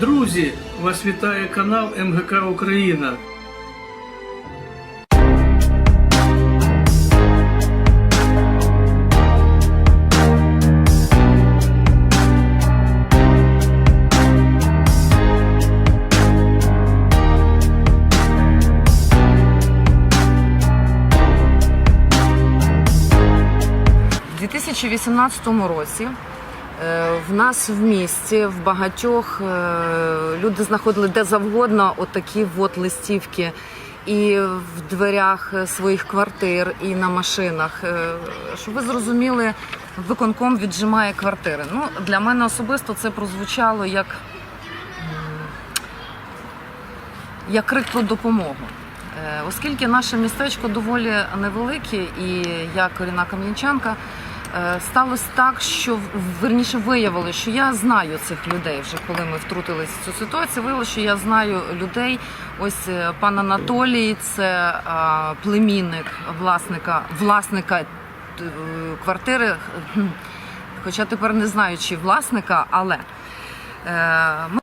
Друзі, вас вітає канал МГК Україна. У 2018 році в нас в місті в багатьох е, люди знаходили де завгодно отакі от листівки. І в дверях своїх квартир, і на машинах. Е, Щоб ви зрозуміли, виконком віджимає квартири. Ну, для мене особисто це прозвучало як, як крик про допомогу. Е, Оскільки наше містечко доволі невелике, і я корінна кам'янчанка, е, сталося так, що верніше виявилося, що я знаю цих людей вже коли ми втрутилися в цю ситуацію. Виявилося, що я знаю людей. Ось е, пан Анатолій, це племінник власника власника е, квартири. Хоча тепер не знаю, чи власника, але е, ми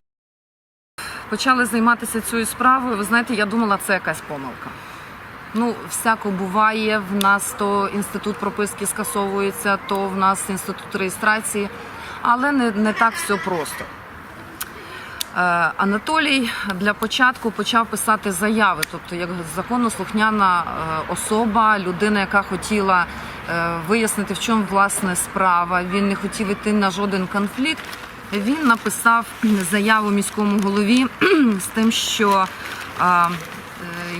почали займатися цією справою. Ви знаєте, я думала, це якась помилка. Ну, всяко буває. В нас то інститут прописки скасовується, то в нас інститут реєстрації, але не, не так все просто. Е, Анатолій для початку почав писати заяви, тобто як законослухняна е, особа, людина, яка хотіла е, вияснити, в чому власне справа. Він не хотів йти на жоден конфлікт. Він написав заяву міському голові з тим, що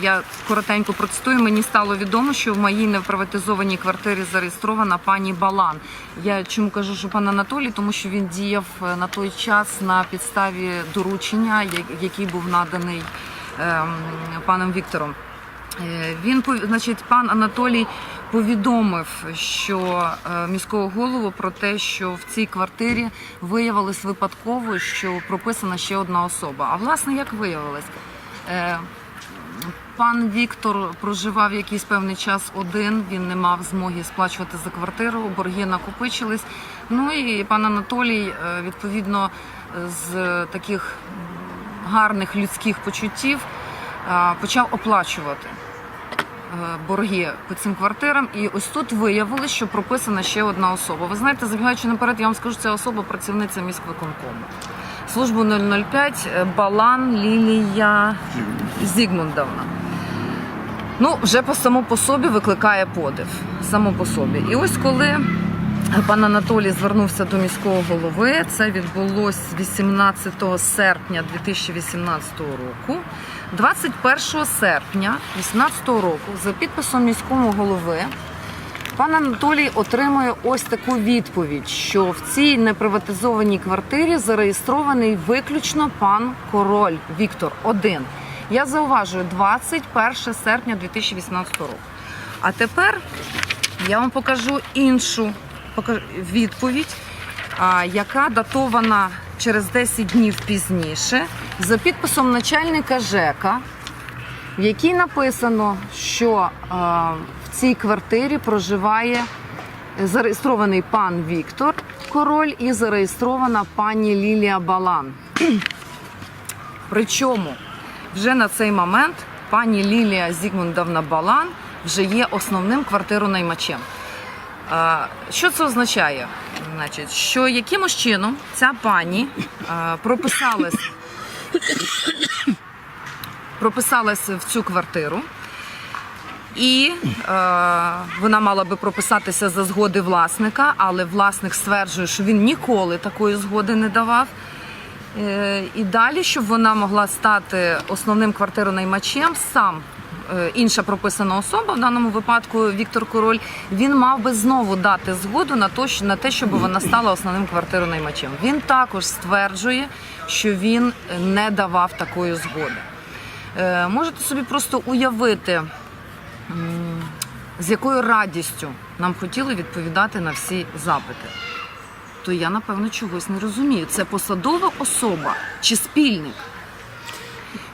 я коротенько процитую. Мені стало відомо, що в моїй неприватизованій квартирі зареєстрована пані Балан. Я чому кажу, що пан Анатолій, тому що він діяв е, на той час на підставі доручення, який був наданий ем, паном Віктором. Е, Він значить, пан Анатолій повідомив, що е, міського голову про те, що в цій квартирі виявилось випадково, що прописана ще одна особа. А власне, як виявилось, пан Віктор проживав якийсь певний час один. Він не мав змоги сплачувати за квартиру, борги накопичились. Ну і пан Анатолій, е, відповідно, з таких гарних людських почуттів е, почав оплачувати е, борги по цим квартирам. І ось тут виявилось, що прописана ще одна особа. Ви знаєте, забігаючи наперед, я вам скажу, ця особа працівниця міськвиконкому. Службу 005 е, Балан Лілія Зігмундовна. Ну, вже по само по собі викликає подив. Само по собі. І ось коли пан Анатолій звернувся до міського голови, це відбулось 18 серпня 2018 року. 21 серпня 2018 року за підписом міського голови Пан Анатолій отримує ось таку відповідь, що в цій неприватизованій квартирі зареєстрований виключно пан Король Віктор один. Я зауважую 21 серпня 2018 року. А тепер я вам покажу іншу відповідь, яка датована через 10 днів пізніше за підписом начальника ЖЕКа в якій написано, що в цій квартирі проживає зареєстрований пан Віктор Король і зареєстрована пані Лілія Балан. Причому вже на цей момент пані Лілія Зігмундовна Балан вже є основним квартиронаймачем. Е, Що це означає? Значить, що якимось чином ця пані прописалась в цю квартиру. І вона мала би прописатися за згоди власника, але власник стверджує, що він ніколи такої згоди не давав. Е, і далі, щоб вона могла стати основним квартиронаймачем, сам е, інша прописана особа, в даному випадку Віктор Король, він мав би знову дати згоду на те, на те, щоб вона стала основним квартиронаймачем. Він також стверджує, що він не давав такої згоди. Е, Можете собі просто уявити, з якою радістю нам хотіли відповідати на всі запити. То я, напевно, чогось не розумію. Це посадова особа чи спільник?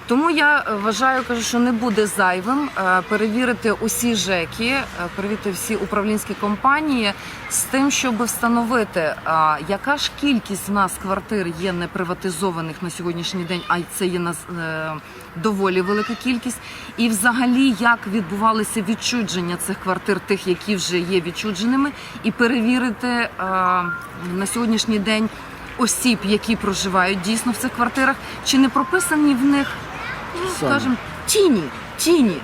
Тому я е, вважаю, кажу, що не буде зайвим е, перевірити усі ЖЕКи, е, перевірити всі управлінські компанії з тим, щоб встановити, яка ж кількість в нас квартир є неприватизованих на сьогоднішній день, а це є нас доволі велика кількість. І взагалі як відбувалися відчудження цих квартир, тих, які вже є відчудженими, і перевірити на сьогоднішній день осіб, які проживають дійсно в цих квартирах, чи не прописані в них. Скажімо, тіні, тіні.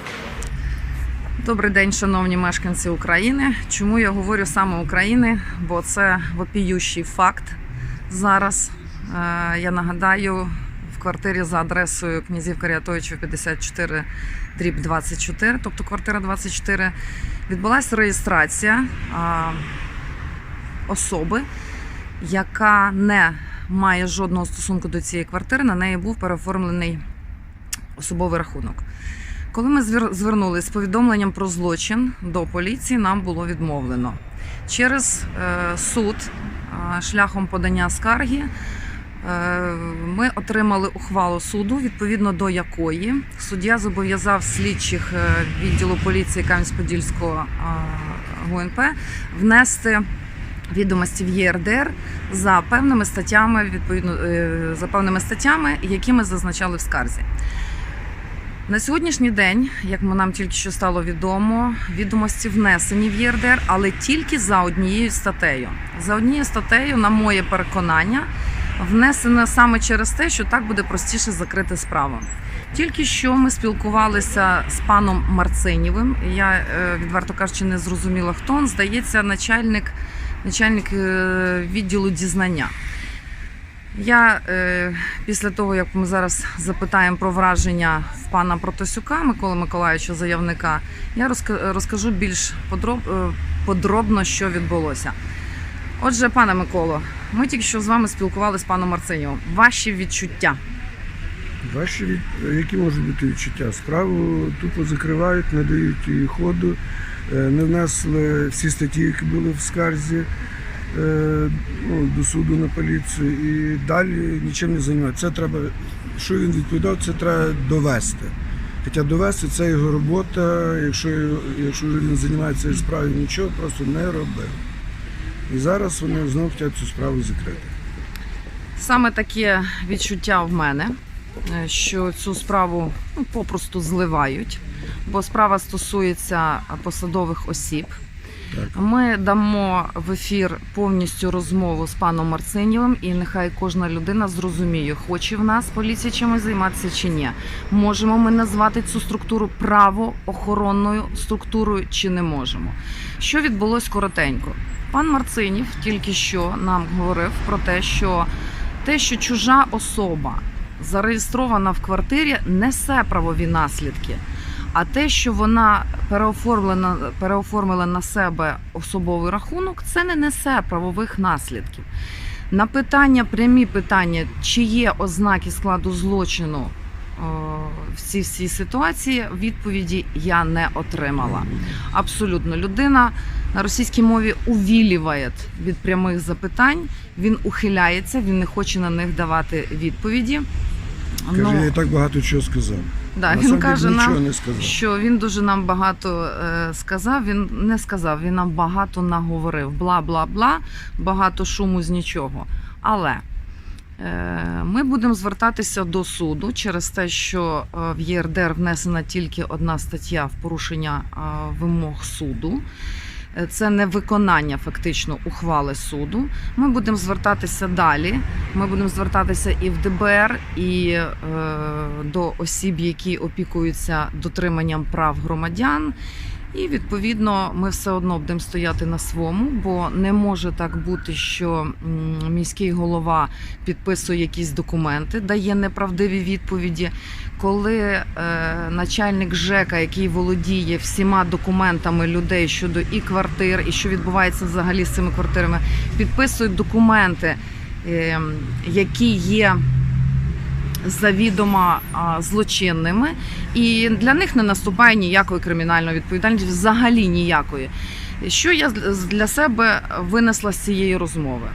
Добрий день, шановні мешканці України. Чому я говорю саме України? Бо це вопіющий факт зараз. Е, Я нагадаю, в квартирі за адресою князів Каріатовичів 54 дріб 24, тобто квартира 24, відбулася реєстрація особи, яка не має жодного стосунку до цієї квартири. На неї був переоформлений особовий рахунок. Коли ми звер- звернулися з повідомленням про злочин до поліції, нам було відмовлено. Через е, суд е, шляхом подання скарги е, ми отримали ухвалу суду, відповідно до якої суддя зобов'язав слідчих відділу поліції Кам'янськ-Подільського ГУНП внести відомості в ЄРДР за певними статтями, відповідно за певними статтями, які ми зазначали в скарзі. На сьогоднішній день, як нам тільки що стало відомо, відомості внесені в ЄРДР, але тільки за однією статтею. За однією статтею, на моє переконання, внесено саме через те, що так буде простіше закрити справу. Тільки що ми спілкувалися з паном Марцинєвим. Я е, відверто кажучи, не зрозуміла, хто він. Здається, начальник, начальник е, відділу дізнання. Я е, після того, як ми зараз запитаємо про враження в пана Протасюка Миколи Миколаївича, заявника, я розка- розкажу більш е, подробно, що відбулося. Отже, пане Миколо, ми тільки що з вами спілкувалися з паном Марцинєвим. Ваші відчуття. Ваші від... які можуть бути відчуття? Справу тупо закривають, не дають ходу, е, не внесли всі статті, які були в скарзі ну, до суду на поліцію і далі нічим не займаються. Це треба, що він відповідав, це треба довести. Хоча довести це його робота, якщо, якщо він займається справою, нічого просто не робив. І зараз вони знову хочуть цю справу закрити. Саме таке відчуття в мене, е, що цю справу ну, попросту зливають, бо справа стосується посадових осіб. Ми дамо в ефір повністю розмову з паном Марцинєвим, і нехай кожна людина зрозуміє, хоче в нас поліція чимось займатися чи ні. Можемо ми назвати цю структуру правоохоронною структурою чи не можемо. Що відбулось коротенько? Пан Марцинів тільки що нам говорив про те, що те, що чужа особа зареєстрована в квартирі, несе правові наслідки. А те, що вона переоформлена, переоформила на себе особовий рахунок, це не несе правових наслідків. На питання, прямі питання, чи є ознаки складу злочину о, в цій всій ситуації, відповіді я не отримала. Абсолютно людина на російській мові увіліває від прямих запитань. Він ухиляється, він не хоче на них давати відповіді. Каже, Ну, я і так багато чого сказав. Да, він каже нам, що він дуже нам багато е, сказав. Він не сказав, він нам багато наговорив. Бла бла бла, багато шуму з нічого. Але е, ми будемо звертатися до суду через те, що е, в ЄРДР внесена тільки одна стаття в порушення е, вимог суду. Це не виконання фактично ухвали суду. Ми будемо звертатися далі. Ми будемо звертатися і в ДБР, і е, до осіб, які опікуються дотриманням прав громадян. І відповідно ми все одно будемо стояти на своєму, бо не може так бути, що міський голова підписує якісь документи, дає неправдиві відповіді. Коли е, начальник ЖЕКа, який володіє всіма документами людей щодо і квартир, і що відбувається взагалі з цими квартирами, підписують документи, е, які є завідомо злочинними, і для них не наступає ніякої кримінальної відповідальності, взагалі ніякої. Що я для себе винесла з цієї розмови?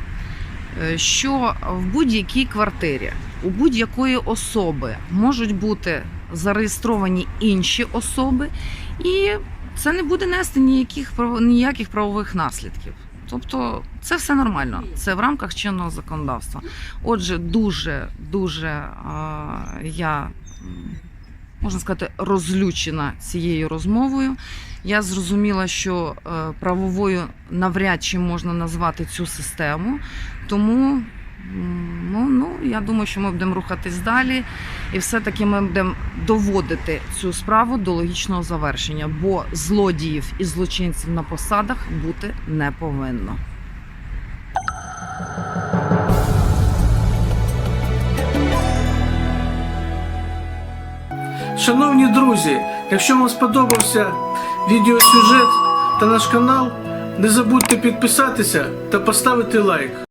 е, що в будь-якій квартирі у будь-якої особи можуть бути зареєстровані інші особи, і це не буде нести ніяких ніяких правових наслідків. Тобто це все нормально, це в рамках чинного законодавства. Отже, дуже дуже а, я можна сказати розлючена цією розмовою. Я зрозуміла, що е, правовою навряд чи можна назвати цю систему, тому ну, я думаю, що ми будемо рухатись далі, і все-таки ми будемо доводити цю справу до логічного завершення, бо злодіїв і злочинців на посадах бути не повинно. Шановні друзі, якщо вам сподобався відеосюжет та наш канал, не забудьте підписатися та поставити лайк.